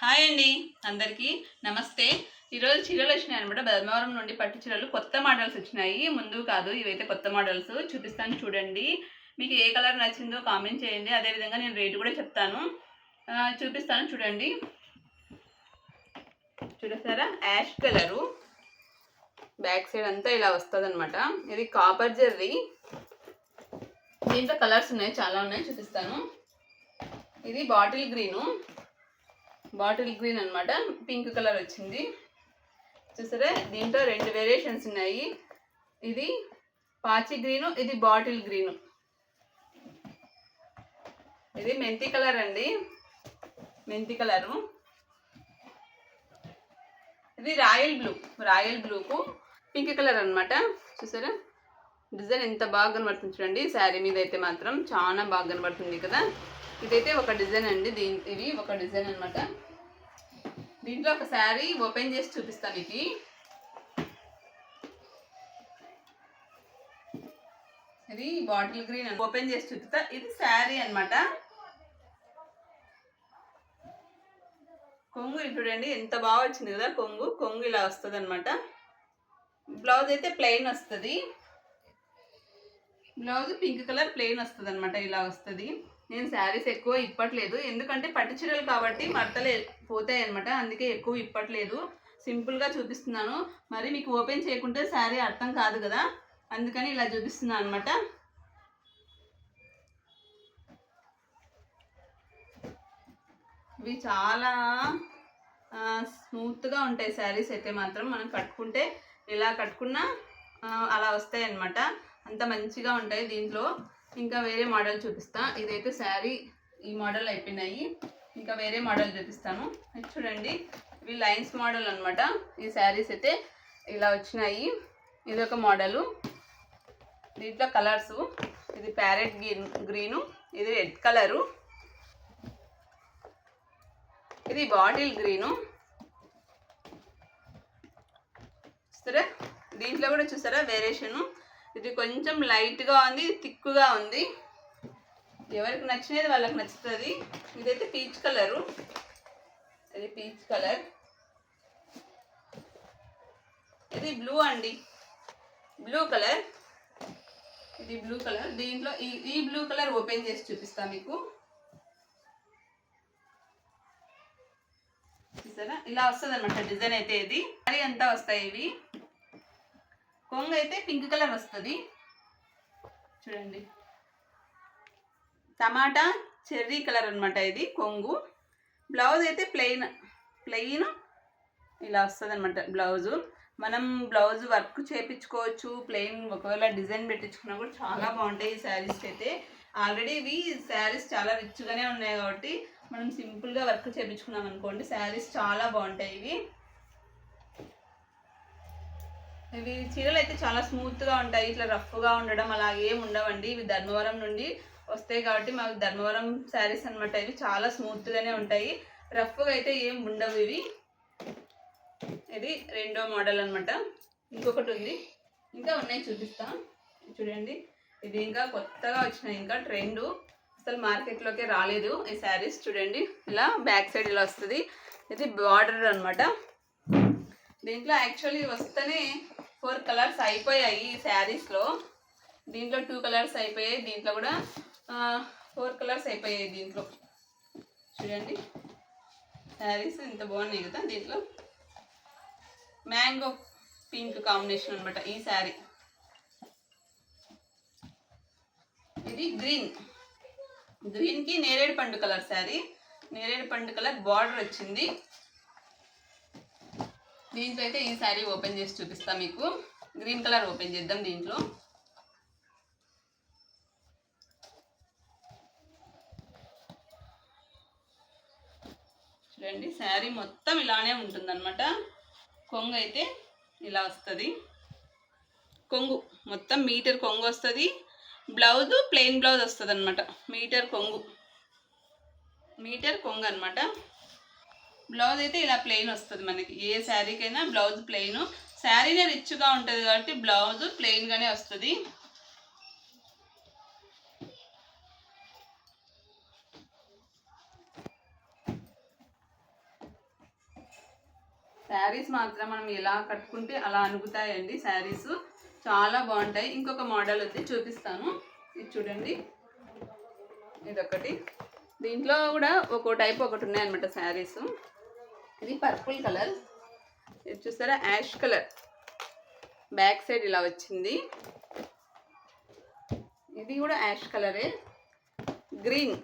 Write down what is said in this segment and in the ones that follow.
Hi అండి అందరికీ నమస్తే. ఈరోజు చీరలు వచ్చినాయి అనమాట బెదమవరం నుండి పట్టు చీరలు కొత్త మోడల్స్ వచ్చినాయి. ముందు కాదు ఇవైతే కొత్త మోడల్స్ చూపిస్తాను చూడండి. మీకు ఏ కలర్ నచ్చిందో కామెంట్ చేయండి. అదేవిధంగా నేను రేటు కూడా చెప్తాను. చూపిస్తాను చూడండి. చూడసారా యాష్ కలరు బ్యాక్ సైడ్ అంతా ఇలా వస్తుంది అనమాట ఇది కాపర్ జర్రీ దీంట్లో కలర్స్ ఉన్నాయి చాలా ఉన్నాయి. చూపిస్తాను. ఇది బాటిల్ గ్రీను బాటిల్ గ్రీన్ అన్నమాట. పింక్ కలర్ వచ్చింది. చూసారా? దీంట్లో రెండు వేరియేషన్స్ ఉన్నాయి. ఇది పాచి గ్రీను ఇది బాటిల్ గ్రీను. ఇది మెంతి కలర్ అండి. మెంతి కలరు. ఇది రాయల్ బ్లూ రాయల్ బ్లూకు పింక్ కలర్ అన్నమాట. చూసారా? డిజైన్ ఎంత బాగా కనబడుతుంది చూడండి. శారీ మీద అయితే మాత్రం చాలా బాగా కనబడుతుంది కదా. ఇదైతే ఒక డిజైన్ అండి. దీని ఇది ఒక డిజైన్ అన్నమాట. దీంట్లో ఒక శారీ ఓపెన్ చేసి చూపిస్తాను ఇది. ఇది బాటిల్ గ్రీన్ ఓపెన్ చేసి చూపిస్తా. ఇది శారీ అన్నమాట. కొంగు చూడండి ఎంత బాగా వచ్చింది కదా కొంగు. కొంగు ఇలా వస్తుంది అనమాట బ్లౌజ్ అయితే ప్లెయిన్ వస్తుంది. బ్లౌజ్ పింక్ కలర్ ప్లెయిన్ వస్తుంది అనమాట ఇలా వస్తుంది. నేను శారీస్ ఎక్కువ ఇప్పట్లేదు. ఎందుకంటే పట్టు చీరలు కాబట్టి మడతలు పోతాయి అనమాట అందుకే ఎక్కువ ఇప్పట్లేదు. సింపుల్గా చూపిస్తున్నాను. మరి మీకు ఓపెన్ చేయకుంటే శారీ అర్థం కాదు కదా అందుకని ఇలా చూపిస్తున్నాను అనమాట ఇవి చాలా స్మూత్గా ఉంటాయి శారీస్ అయితే మాత్రం. మనం కట్టుకుంటే ఇలా కట్టుకున్నా అలా వస్తాయి అన్నమాట అంత మంచిగా ఉంటాయి దీంట్లో. ఇంకా వేరే మోడల్ చూపిస్తా. ఇదైతే శారీ ఈ మోడల్ అయిపోయినాయి. ఇంకా వేరే మోడల్ చూపిస్తాను. చూడండి ఇవి లైన్స్ మోడల్ అనమాట ఈ శారీస్ అయితే ఇలా వచ్చినాయి. ఇది ఒక మోడలు. దీంట్లో కలర్స్. ఇది ప్యారెట్ గ్రీన్ గ్రీను. ఇది రెడ్ కలరు. ఇది బాటిల్ గ్రీను. చూస్తారా? దీంట్లో కూడా చూసారా వేరియేషను. ఇది కొంచెం లైట్గా ఉంది ఇది థిక్గా ఉంది. ఎవరికి నచ్చినది వాళ్ళకి నచ్చుతుంది. ఇదైతే పీచ్ కలరు. ఇది పీచ్ కలర్. ఇది బ్లూ అండి. Blue colour. ఇది బ్లూ కలర్. దీంట్లో ఈ ఈ బ్లూ కలర్ ఓపెన్ చేసి చూపిస్తా మీకు. చూసారా? ఇలా వస్తుంది అనమాట డిజైన్ అయితే ఇది. మరి అంతా వస్తాయి ఇవి? కొంగు అయితే పింక్ కలర్ వస్తుంది. చూడండి. టమాటా చెర్రీ కలర్ అనమాట ఇది కొంగు. బ్లౌజ్ అయితే ప్లెయిన్ ప్లెయిన్ ఇలా వస్తుంది అనమాట బ్లౌజు. మనం బ్లౌజ్ వర్క్ చేపించుకోవచ్చు ప్లెయిన్ ఒకవేళ డిజైన్ పెట్టించుకున్నా కూడా చాలా బాగుంటాయి ఈ శారీస్ అయితే. ఆల్రెడీ ఇవి శారీస్ చాలా రిచ్గానే ఉన్నాయి కాబట్టి మనం సింపుల్గా వర్క్ చేపించుకున్నాం అనుకోండి శారీస్ చాలా బాగుంటాయి ఇవి. ఇవి చీరలు అయితే చాలా స్మూత్గా ఉంటాయి. ఇట్లా రఫ్గా ఉండడం అలాగే ఉండవండి. ఇవి ధర్మవరం నుండి వస్తాయి కాబట్టి మాకు ధర్మవరం శారీస్ అనమాట ఇవి చాలా స్మూత్గానే ఉంటాయి. రఫ్గా అయితే ఏం ఉండవు ఇవి. ఇది రెండో మోడల్ అనమాట ఇంకొకటి ఉంది. ఇంకా ఉన్నాయి చూపిస్తాం. చూడండి. ఇది ఇంకా కొత్తగా వచ్చినాయి. ఇంకా ట్రెండ్ అసలు మార్కెట్లోకి రాలేదు ఈ శారీస్ చూడండి. ఇలా బ్యాక్ సైడ్ ఇలా వస్తుంది. ఇది బార్డర్ అనమాట దీంట్లో యాక్చువల్లీ వస్తేనే ఫోర్ కలర్స్ అయిపోయాయి ఈ శారీస్లో దీంట్లో టూ కలర్స్ అయిపోయాయి. దీంట్లో కూడా ఫోర్ కలర్స్ అయిపోయాయి దీంట్లో. చూడండి. శారీస్ ఇంత బాగున్నాయి కదా దీంట్లో. మ్యాంగో పింక్ కాంబినేషన్ అనమాట ఈ శారీ. ఇది గ్రీన్. గ్రీన్కి నేరేడు పండు కలర్ శారీ. నేరేడు పండు కలర్ బార్డర్ వచ్చింది. దీంట్లో అయితే ఈ శారీ ఓపెన్ చేసి చూపిస్తా మీకు. గ్రీన్ కలర్ ఓపెన్ చేద్దాం దీంట్లో. చూడండి శారీ మొత్తం ఇలానే ఉంటుందన్నమాట. కొంగు అయితే ఇలా వస్తుంది. కొంగు మొత్తం మీటర్ కొంగు వస్తుంది. బ్లౌజ్ ప్లెయిన్ బ్లౌజ్ వస్తుంది అనమాట మీటర్ కొంగు. మీటర్ కొంగు అనమాట బ్లౌజ్ అయితే ఇలా ప్లెయిన్ వస్తుంది మనకి. ఏ శారీకైనా బ్లౌజ్ ప్లెయిన్. శారీనే రిచ్గా ఉంటుంది కాబట్టి బ్లౌజ్ ప్లెయిన్గానే వస్తుంది. శారీస్ మాత్రం మనం ఎలా కట్టుకుంటే అలా అనుగుతాయండి శారీస్. చాలా బాగుంటాయి. ఇంకొక మోడల్ ఉంది చూపిస్తాను. ఇది చూడండి. ఇదొకటి. దీంట్లో కూడా ఒక్కో టైప్ ఒకటి ఉన్నాయన్నమాట శారీస్. ఇది పర్పుల్ కలర్. ఇది చూసారా? Ash colour. బ్యాక్ సైడ్ ఇలా వచ్చింది. ఇది కూడా యాష్ కలరే. Green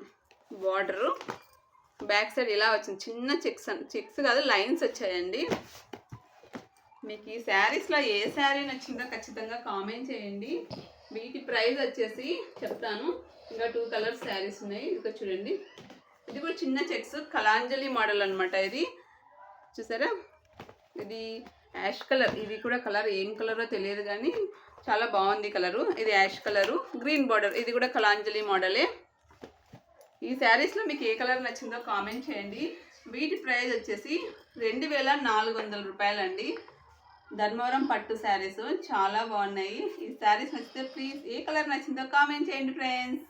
border. బ్యాక్ సైడ్ ఇలా వచ్చింది. చిన్న చెక్స్ చెక్స్ కాదు లైన్స్ వచ్చాయండి. మీకు ఈ శారీస్లో ఏ శారీ నచ్చిందో ఖచ్చితంగా కామెంట్ చేయండి. వీటి ప్రైస్ వచ్చేసి చెప్తాను. ఇంకా టూ కలర్స్ శారీస్ ఉన్నాయి. ఇదిగో చూడండి. ఇది కూడా చిన్న చెక్స్. కలాంజలి మోడల్ అనమాట ఇది. చూసారా? ఇది యాష్ కలర్. ఇది కూడా కలర్ ఏం కలరో తెలియదు కానీ చాలా బాగుంది కలరు. ఇది యాష్ కలరు. Green border. ఇది కూడా కలాంజలి మోడలే. ఈ శారీస్లో మీకు ఏ కలర్ నచ్చిందో కామెంట్ చేయండి. వీటి ప్రైజ్ వచ్చేసి రెండు వేల నాలుగు వందల రూపాయలండి. ధర్మవరం పట్టు శారీస్ చాలా బాగున్నాయి. ఈ శారీస్ నచ్చితే ప్లీజ్ ఏ కలర్ నచ్చిందో కామెంట్ చేయండి ఫ్రెండ్స్.